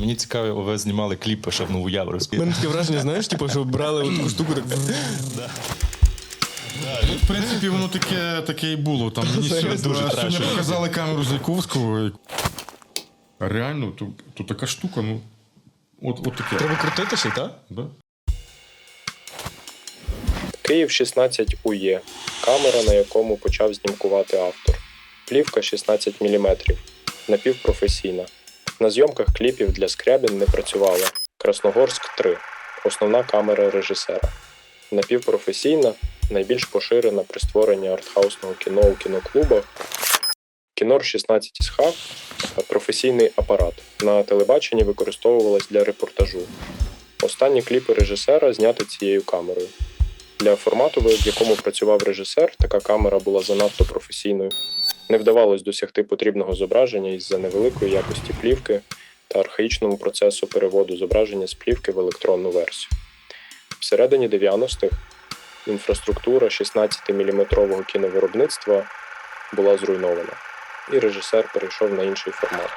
Мені цікаво, ви знімали кліпи ще в нову У мене таке враження, знаєш, типу, що брали таку штуку, так Ну, в принципі, воно таке, таке і було. Там мені сьогодні, дуже сьогодні показали камеру Зайковського. і- А реально, то, то така штука, ну. От, от таке. треба крутити ще, так? Да? Київ 16 УЄ. Камера, на якому почав знімкувати автор. Плівка 16 мм. Напівпрофесійна. На зйомках кліпів для Скрябін не працювала. Красногорськ 3. Основна камера режисера. Напівпрофесійна, найбільш поширена при створенні артхаусного кіно у кіноклубах. Кінор 16 СХ професійний апарат. На телебаченні використовувалась для репортажу. Останні кліпи режисера зняти цією камерою. Для формату, в якому працював режисер, така камера була занадто професійною. Не вдавалось досягти потрібного зображення із-за невеликої якості плівки та архаїчному процесу переводу зображення з плівки в електронну версію. Всередині 90-х інфраструктура 16-мм кіновиробництва була зруйнована, і режисер перейшов на інший формат.